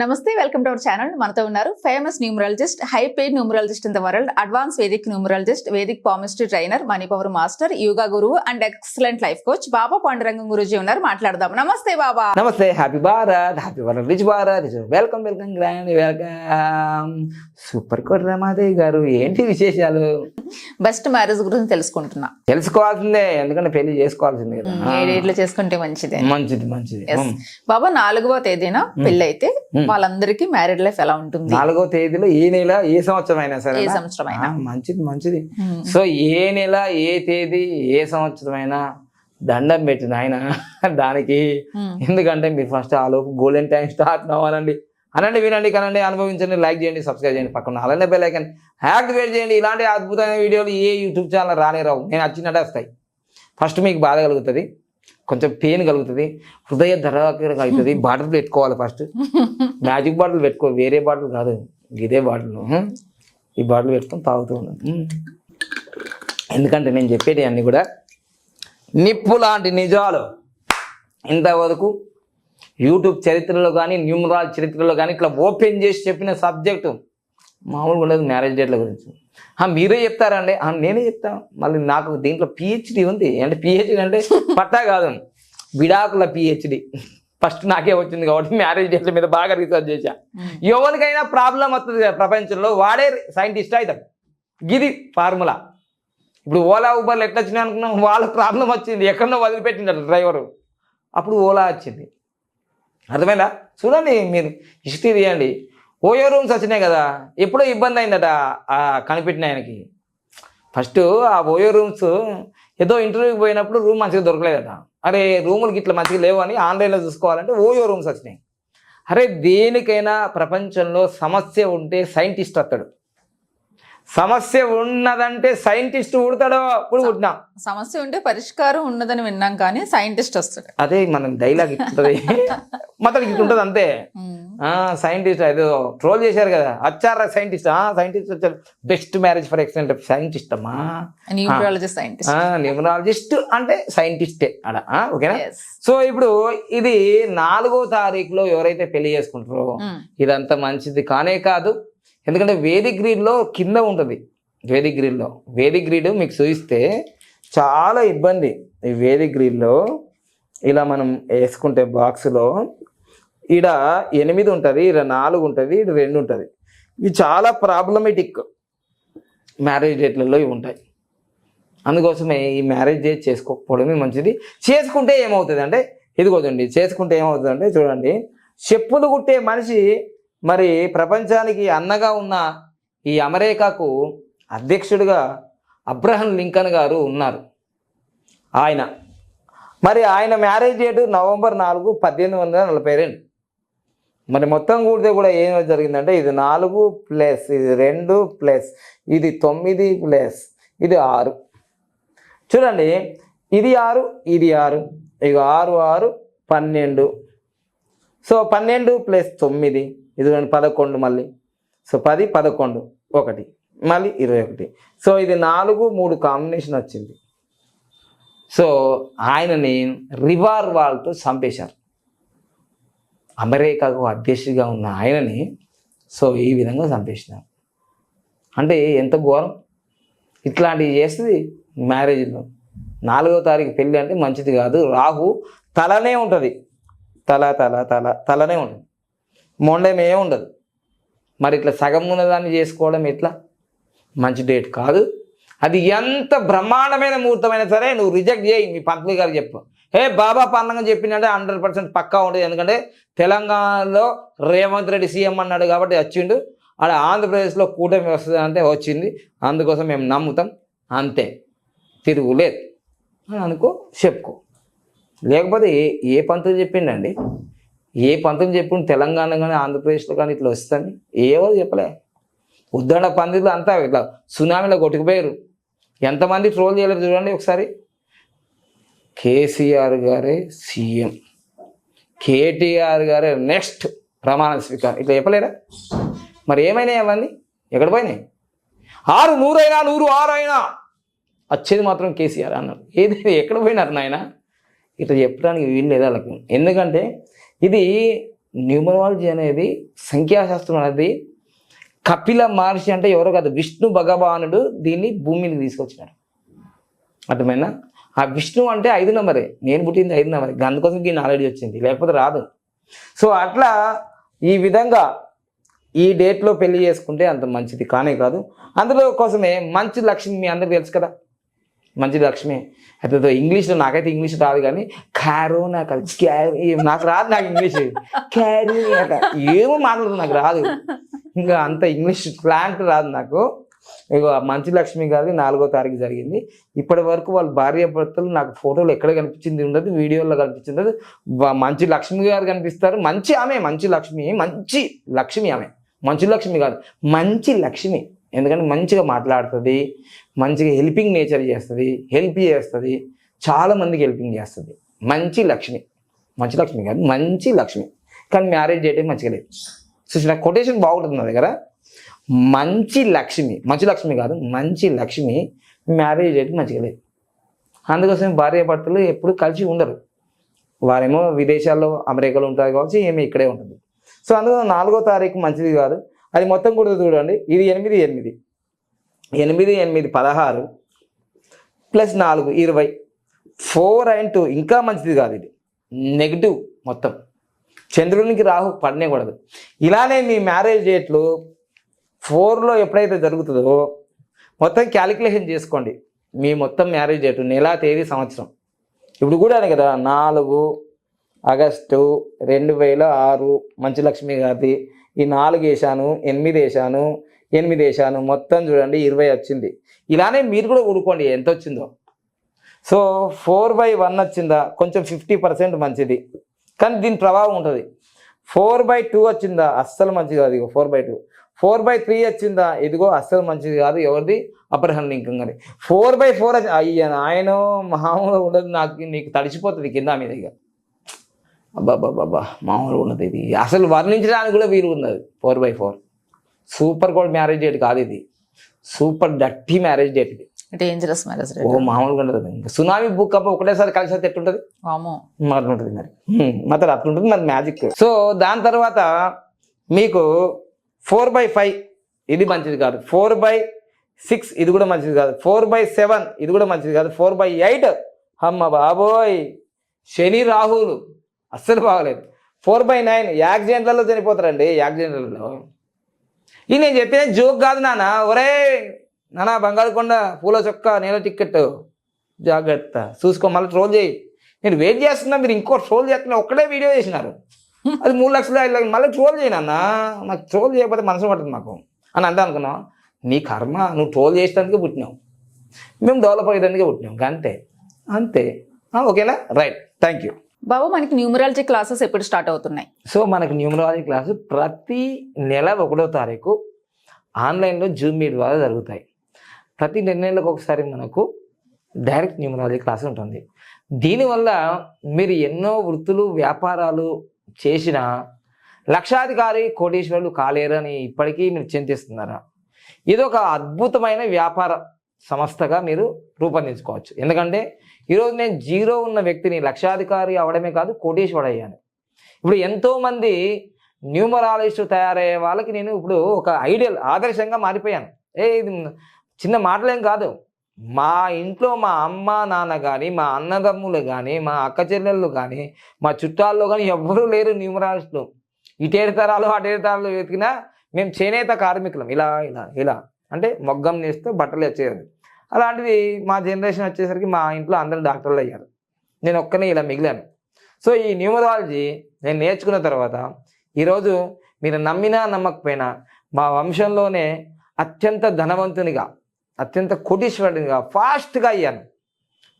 నమస్తే welcome to our channel. మనతో ఉన్నారు famous numerologist high paid numerologist in the world advance Vedic numerologist Vedic palmistry trainer money power master yoga గురువు and excellent life coach Baba Pandurangam Guruji ఉన్నారు. మాట్లాడదాం. నమస్తే బాబా. నమస్తే happy Bharat happy Bharat rich Bharat welcome welcome grand welcome. Super coat Ramadevi గారు ఏంటి విశేషాలు? Best marriage గురించి తెలుసుకుంటున్నా. తెలుసుకోవాల్సిందే ఎందుకంటే పెళ్ళి చేసుకోవాల్సిందే కదా. చేసుకుంటే మంచిదే. మంచిది మంచిది. బాబా నాలుగవ తేదీన పెళ్ళి అయితే వాళ్ళందరికీ మ్యారేడ్ లైఫ్ ఎలా ఉంటుంది? నాలుగో తేదీలో ఏ నెల ఏ సంవత్సరం అయినా సరే ఏ సంవత్సరం అయినా. మంచిది మంచిది. సో ఏ నెల ఏ తేదీ ఏ సంవత్సరం అయినా దండం పెట్టిన ఆయన దానికి. ఎందుకంటే మీరు ఫస్ట్ ఆ లోపు గోల్డెన్ టైం స్టార్ట్ అవ్వాలండి. అనండి వినండి కనండి అనుభవించండి లైక్ చేయండి సబ్స్క్రైబ్ చేయండి. పక్కన అలానే బెల్ ఐకన్ యాక్టివేట్ చేయండి. ఇలాంటి అద్భుతమైన వీడియోలు ఏ యూట్యూబ్ ఛానల్ రానే రావు. నేను వచ్చినట్టే వస్తాయి ఫస్ట్ మీకు బాధ కలుగుతుంది. కొంచెం పెయిన్ కలుగుతుంది హృదయ ధరాకరంగా అవుతుంది బాటిల్ పెట్టుకోవాలి ఫస్ట్ మ్యాజిక్ బాటిల్ పెట్టుకో వేరే బాటిల్ కాదు ఇదే బాటిల్ ఈ బాటిల్ పెట్టుకొని తాగుతూ ఉన్నాను. ఎందుకంటే నేను చెప్పేటి అన్నీ కూడా నిప్పు లాంటి నిజాలు. ఇంతవరకు యూట్యూబ్ చరిత్రలో కానీ న్యూమరాల్ చరిత్రలో కానీ ఇట్లా ఓపెన్ చేసి చెప్పిన సబ్జెక్టు మామూలుగా ఉండదు మ్యారేజ్ డేట్ల గురించి. ఆ, మీరే చెప్తారండి. నేనే చెప్తాను మళ్ళీ నాకు దీంట్లో పిహెచ్డి ఉంది. అంటే పిహెచ్డి అంటే పట్టా కాదు. విడాకుల పిహెచ్డి ఫస్ట్ నాకే వచ్చింది కాబట్టి మ్యారేజ్ డేట్ల మీద బాగా రీసెర్చ్ చేశా. ఎవరికైనా ప్రాబ్లం వస్తుంది కదా ప్రపంచంలో వాడే సైంటిస్ట్ అవుతాడు గిది ఫార్ములా ఇప్పుడు ఓలా ఊబర్లు ఎట్లా వచ్చినాయి అనుకున్నాం? వాళ్ళ ప్రాబ్లం వచ్చింది. ఎక్కడో వదిలిపెట్టిండట డ్రైవరు అప్పుడు ఓలా వచ్చింది. అర్థమైందా? చూడండి మీరు హిస్టరీ తీయండి ఓయో రూమ్స్ వచ్చినాయి కదా ఎప్పుడో ఇబ్బంది అయిందట కనిపెట్టిన ఆయనకి. ఫస్ట్ ఆ ఓయో రూమ్స్ ఏదో ఇంటర్వ్యూకి పోయినప్పుడు రూమ్ మంచిగా దొరకలేదట. అరే రూములు ఇట్లా మంచిగా లేవు అని ఆన్లైన్లో చూసుకోవాలంటే ఓయో రూమ్స్ వచ్చినాయి. అరే దేనికైనా ప్రపంచంలో సమస్య ఉంటే సైంటిస్ట్ వస్తాడు. సమస్య ఉన్నదంటే సైంటిస్ట్ ఉడతాడో ఇప్పుడు పుట్టినా. సమస్య ఉంటే పరిష్కారం ఉన్నదని విన్నాం కానీ సైంటిస్ట్ వస్తాడు. అదే మనం డైలాగ్ ఇట్లుంటది. మొత్తం ఇట్లుంటది అంతే. సైంటిస్ట్ ఏదో ట్రోల్ చేశారు కదా. వచ్చారా సైంటిస్ట్. ఆ సైంటిస్ట్ వచ్చారు best marriage for excellent scientist అమ్మా. న్యూమరాలజిస్ట్ సైంటిస్ట్ న్యూమరాలజిస్ట్ అంటే సైంటిస్టే అడ ఓకేనా. సో ఇప్పుడు ఇది నాలుగో తారీఖులో ఎవరైతే పెళ్ళి చేసుకుంటారో. ఇదంతా మంచిది కానే కాదు. ఎందుకంటే వేదిక్ గ్రీడ్లో కింద ఉంటుంది. వేదిక్ గ్రీడ్లో. వేదిక్ గ్రీడ్ మీకు చూపిస్తే చాలా ఇబ్బంది. ఈ వేదిక్ గ్రీడ్లో ఇలా మనం వేసుకుంటే బాక్స్లో ఈడ ఎనిమిది ఉంటుంది ఈడ నాలుగు ఉంటుంది ఈడ రెండు ఉంటుంది. ఇవి చాలా ప్రాబ్లమేటిక్ మ్యారేజ్ డేట్లలో ఇవి ఉంటాయి. అందుకోసమే ఈ మ్యారేజ్ డేట్ చేసుకోకపోవడమే మంచిది. చేసుకుంటే ఏమవుతుంది అంటే ఇదిగోదండి చేసుకుంటే ఏమవుతుంది అంటే చూడండి చెప్పులు కుట్టే మనిషి మరి ప్రపంచానికి అన్నగా ఉన్న ఈ అమెరికాకు అధ్యక్షుడిగా అబ్రహం లింకన్ గారు ఉన్నారు. ఆయన. మరి ఆయన మ్యారేజ్ డేటు నవంబర్ నాలుగు పద్దెనిమిది వందల నలభై రెండు. మరి మొత్తం కూడితే కూడా ఏం జరిగిందంటే ఇది నాలుగు ప్లస్ ఇది రెండు ప్లస్ ఇది తొమ్మిది ప్లస్ ఇది ఆరు. చూడండి ఇది ఆరు ఇది ఆరు. ఇక ఆరు ఆరు పన్నెండు. సో పన్నెండు ప్లస్ తొమ్మిది. ఇది పదకొండు మళ్ళీ. సో పది పదకొండు ఒకటి మళ్ళీ ఇరవై ఒకటి. సో ఇది నాలుగు మూడు కాంబినేషన్ వచ్చింది. సో ఆయనని రివార్ వాళ్ళతో చంపేశారు. అమెరికాకు అధ్యక్షుడిగా ఉన్న ఆయనని సో ఈ విధంగా చంపేసినారు. అంటే ఎంత ఘోరం. ఇట్లాంటివి చేస్తుంది మ్యారేజ్లో. నాలుగో తారీఖు పెళ్ళి అంటే మంచిది కాదు. రాహు తలనే ఉంటుంది. తల తల తల తలనే ఉంటుంది. మొండమే ఉండదు. మరి ఇట్లా సగం ఉన్నదాన్ని చేసుకోవడం ఎట్లా? మంచి డేట్ కాదు. అది ఎంత బ్రహ్మాండమైన ముహూర్తమైనా సరే నువ్వు రిజెక్ట్ చేయి. మీ పంతులు గారు చెప్పు. ఏ బాబా పండంగా చెప్పిందంటే హండ్రెడ్ పర్సెంట్ పక్కా ఉండదు ఎందుకంటే తెలంగాణలో రేవంత్ రెడ్డి సీఎం అన్నాడు కాబట్టి వచ్చిండు. అలా ఆంధ్రప్రదేశ్లో కూటమి వస్తుంది అంటే వచ్చింది. అందుకోసం మేము నమ్ముతాం. అంతే. తిరుగులేదు అని అనుకో చెప్పుకో. లేకపోతే ఏ ఏ పంతులు చెప్పిండండి? ఏ పంతులు చెప్పిండు తెలంగాణ కానీ ఆంధ్రప్రదేశ్లో కానీ ఇట్లా వస్తుంది ఏవో చెప్పలే. ఉద్దండ పందిలు అంతా ఇట్లా సునామీలో కొట్టుకుపోయారు. ఎంతమంది ట్రోల్ చేయలేరు చూడండి ఒకసారి. కేసీఆర్ గారే సీఎం. కేటీఆర్ గారే నెక్స్ట్ ప్రమాణ స్వీకారం. ఇట్లా చెప్పలేరా? మరి ఏమైనాయి అవన్నీ? ఎక్కడ పోయినాయి? ఆరు నూరైనా నూరు ఆరు అయినా వచ్చేది మాత్రం కేసీఆర్ అన్నారు. ఏది ఎక్కడ పోయినారు నాయన? ఇట్లా చెప్పడానికి వీలు లేదు వాళ్ళకి. ఎందుకంటే ఇది న్యూమరాలజీ అనేది సంఖ్యాశాస్త్రం అనేది కపిల మహర్షి అంటే ఎవరో కాదు విష్ణు భగవానుడు దీన్ని భూమి మీదకి తీసుకొచ్చినాడు. అర్థమైనా ఆ విష్ణు అంటే ఐదు నెంబరే. నేను పుట్టింది ఐదు నెంబరే. అందుకోసం ఈ నాలెడ్జ్ వచ్చింది. లేకపోతే రాదు. సో అట్లా ఈ విధంగా ఈ డేట్లో పెళ్ళి చేసుకుంటే అంత మంచిది. కానే కాదు. అందులో కోసమే మంచి లక్ష్మి మీ అందరికి తెలుసు కదా? మంచి లక్ష్మి. అయితే ఇంగ్లీష్లో నాకైతే ఇంగ్లీష్ రాదు కానీ క్యారో నాకు అది క్యారో నాకు రాదు నాకు ఇంగ్లీష్. క్యారీ ఏమో మాట్లాడుతుంది నాకు రాదు. ఇంకా అంత ఇంగ్లీష్ ప్లాంట్ రాదు నాకు. ఇగో మంచి లక్ష్మి గారి నాలుగో తారీఖు జరిగింది. ఇప్పటి వరకు వాళ్ళ భార్య భర్తలు నాకు ఫోటోలు ఎక్కడ కనిపించింది ఉండదు వీడియోలో కనిపించింది ఉండదు. మంచి లక్ష్మి గారు కనిపిస్తారు. మంచి ఆమె మంచి లక్ష్మి మంచి లక్ష్మి ఆమె. మంచి లక్ష్మి కాదు మంచి లక్ష్మి. ఎందుకంటే మంచిగా మాట్లాడుతుంది మంచిగా హెల్పింగ్ నేచర్ చేస్తుంది హెల్ప్ చేస్తుంది చాలా మందికి హెల్పింగ్ చేస్తుంది. మంచి లక్ష్మి మంచి లక్ష్మి కాదు మంచి లక్ష్మి. కానీ మ్యారేజ్ చేయడం మంచిగా లేదు. చూసిన కొటేషన్ బాగుంటుంది నా దగ్గర. మంచి లక్ష్మి మంచి లక్ష్మి కాదు మంచి లక్ష్మి మ్యారేజ్ చేయడం మంచిగా లేదు. అందుకోసం భార్య భర్తలు ఎప్పుడు కలిసి ఉండరు. వారేమో విదేశాల్లో అమెరికాలో ఉంటారు కాబట్టి ఏమి ఇక్కడే ఉంటుంది. సో అందుకని నాలుగో తారీఖు మంచిది కాదు. అది మొత్తం కూడా చూడండి. ఇది ఎనిమిది ఎనిమిది. ఎనిమిది ఎనిమిది పదహారు ప్లస్ నాలుగు ఇరవై. ఫోర్ అండ్ టూ ఇంకా మంచిది కాదు ఇది. నెగిటివ్ మొత్తం. చంద్రునికి రాహు పడనేకూడదు ఇలానే మీ మ్యారేజ్ డేట్లు ఫోర్లో ఎప్పుడైతే జరుగుతుందో మొత్తం క్యాలిక్యులేషన్ చేసుకోండి. మీ మొత్తం మ్యారేజ్ డేట్ నెల తేదీ సంవత్సరం. ఇప్పుడు కూడా కదా నాలుగు ఆగస్టు రెండు వేల ఆరు మంచు లక్ష్మి గారిది ఈ నాలుగు వేసాను ఎనిమిది వేసాను ఎనిమిది వేసాను మొత్తం చూడండి ఇరవై వచ్చింది. ఇలానే మీరు కూడా ఊడుకోండి ఎంత వచ్చిందో. సో ఫోర్ బై వన్ వచ్చిందా? కొంచెం ఫిఫ్టీ పర్సెంట్ మంచిది. కానీ దీని ప్రభావం ఉంటుంది. ఫోర్ బై టూ వచ్చిందా? అస్సలు మంచిది కాదు ఇగో four by two. Four by three వచ్చిందా? ఇదిగో అస్సలు మంచిది కాదు ఎవరిది? అపర్హన్ ఇంకం కానీ ఫోర్ బై ఫోర్ వచ్చి అయ్యా ఆయన మామూలుగా ఉండదు నాకు నీకు తడిచిపోతుంది కింద మీద ఇక అబ్బాబ్బాబ్బా మామూలుగా ఉన్నది ఇది. అసలు వర్ణించడానికి కూడా వీలు ఉన్నది four by four super code marriage date కాదు ఇది. సూపర్ డట్టి మ్యారేజ్ డేట్ ఇది. డేంజరస్ మ్యారేజ్ ఓ మామూలుగా ఉండదు ఇంకా సునామీ బుక్ అప్పుడు ఒకటేసారి కలిసి వస్తే ఎట్టుంటది మరి. ఉంటుంది మరి మరి అట్లుంటుంది మరి మ్యాజిక్ సో దాని తర్వాత మీకు ఫోర్ బై ఫైవ్ ఇది మంచిది కాదు. ఫోర్ బై సిక్స్ ఇది కూడా మంచిది కాదు. ఫోర్ బై సెవెన్ ఇది కూడా మంచిది కాదు. ఫోర్ బై ఎయిట్ అమ్మ బాబోయ్ శని రాహులు. అస్సలు బాగలేదు. ఫోర్ బై నైన్ యాక్సిడెంట్లలో చనిపోతారండి యాక్సిడెంట్లలో. ఇది నేను చెప్పిన జోక్ కాదు నాన్న. ఒరే నాన్న బంగారుకొండ పూల చొక్క నేల టిక్కెట్. జాగ్రత్త. చూసుకో మళ్ళీ ట్రోల్ చేయి. నేను వెయిట్ చేస్తున్నా మీరు ఇంకో ట్రోల్ చేస్తున్నా ఒక్కడే వీడియో చేసినారు. అది మూడు లక్షలు ఐదు లక్షలు. మళ్ళీ ట్రోల్ చేయనన్న నాకు ట్రోల్ చేయకపోతే మనసు పడుతుంది మాకు. అని అంతా అనుకున్నావు? నీ కర్మ నువ్వు ట్రోల్ చేసేటందుకే పుట్టినావు. మేము డెవలప్ అయ్యేటందుకే పుట్టినాం. అంతే. అంతే ఓకేనా? రైట్. థ్యాంక్ యూ బాబు మనకి న్యూమరాలజీ క్లాసెస్ ఎప్పుడు స్టార్ట్ అవుతున్నాయి? సో మనకు న్యూమరాలజీ క్లాసు ప్రతి నెల ఒకటో తారీఖు ఆన్లైన్లో జూమ్ మీట్ ద్వారా జరుగుతాయి. ప్రతి నెల ఒకసారి మనకు డైరెక్ట్ న్యూమరాలజీ క్లాస్ ఉంటుంది. దీనివల్ల మీరు ఎన్నో వృత్తులు వ్యాపారాలు చేసిన లక్షాధికారి కోటీశ్వరులు కాలేరని ఇప్పటికీ మీరు చింతిస్తున్నారా? ఇది ఒక అద్భుతమైన వ్యాపార సంస్థగా మీరు రూపొందించుకోవచ్చు. ఎందుకంటే ఈరోజు నేను జీరో ఉన్న వ్యక్తిని లక్షాధికారి అవడమే కాదు కోటేశ్వరుడు అయ్యాను ఇప్పుడు ఎంతోమంది న్యూమరాలజిస్ట్ తయారయ్యే వాళ్ళకి నేను ఇప్పుడు ఒక ఐడియల్ ఆదర్శంగా మారిపోయాను. ఏ ఇది చిన్న మాటలేం కాదు. మా ఇంట్లో మా అమ్మ నాన్న కానీ మా అన్నదమ్ములు కానీ మా అక్క చెల్లెళ్ళు కానీ మా చుట్టాల్లో కానీ ఎవ్వరూ లేరు న్యూమరాలజిస్టులు. ఇటేడు తరాలు అటేడు తరాలు వెతికినా మేము చేనేత కార్మికులం. ఇలా ఇలా ఇలా. అంటే మొగ్గం నేస్తూ బట్టలు వచ్చేది. అలాంటివి మా జనరేషన్ వచ్చేసరికి మా ఇంట్లో అందరూ డాక్టర్లు అయ్యారు. నేను ఒక్కనే ఇలా మిగిలాను. సో ఈ న్యూమరాలజీ నేను నేర్చుకున్న తర్వాత ఈరోజు మీరు నమ్మినా నమ్మకపోయినా మా వంశంలోనే అత్యంత ధనవంతునిగా అత్యంత కోటీశ్వరుడిగా ఫాస్ట్గా అయ్యాను.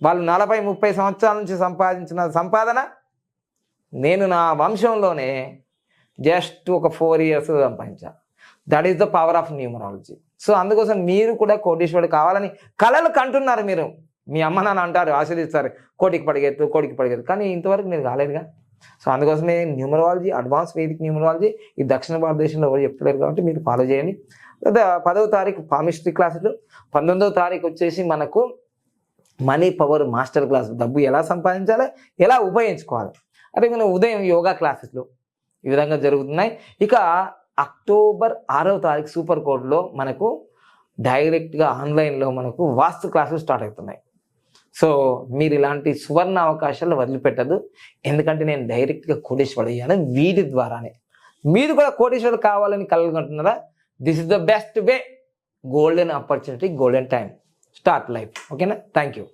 వాళ్ళు నలభై ముప్పై సంవత్సరాల నుంచి సంపాదించిన సంపాదన నేను నా వంశంలోనే జస్ట్ ఒక ఫోర్ ఇయర్స్ సంపాదించాను that is the power of numerology. So అందుకోసం మీరు కూడా కోటీశ్వరుడు కావాలని కళలు కంటున్నారు మీరు. మీ అమ్మ నాన్న అంటారు ఆశీర్దిస్తారు కోటికి పడిగెత్తు కోటికి పడిగెత్తు. కానీ ఇంతవరకు మీరు కాలేదుగా. సో అందుకోసమే న్యూమరాలజీ అడ్వాన్స్ వేదిక న్యూమరాలజీ ఈ దక్షిణ భారతదేశంలో ఎవరు చెప్తలేరు కాబట్టి మీరు ఫాలో చేయండి. తర్వాత పదవ తారీఖు పామిస్ట్రీ క్లాసులు. పంతొమ్మిదవ తారీఖు వచ్చేసి మనకు మనీ పవర్ మాస్టర్ క్లాస్. డబ్బు ఎలా సంపాదించాలి ఎలా ఉపయోగించుకోవాలి. అదే మనం ఉదయం యోగా క్లాసెస్లు ఈ విధంగా జరుగుతున్నాయి. ఇక అక్టోబర్ ఆరవ తారీఖు సూపర్ కోడ్లో మనకు డైరెక్ట్గా ఆన్లైన్లో మనకు వాస్తు క్లాసులు స్టార్ట్ అవుతున్నాయి. సో మీరు ఇలాంటి సువర్ణ అవకాశాలు వదిలిపెట్టదు. ఎందుకంటే నేను డైరెక్ట్గా కోటేశ్వరుడు అయ్యాను వీటి ద్వారానే. మీరు కూడా కోటేశ్వరుడు కావాలని కలగంటున్నారా this is the best way golden opportunity golden time start life ఓకేనా థ్యాంక్ యూ